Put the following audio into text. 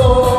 So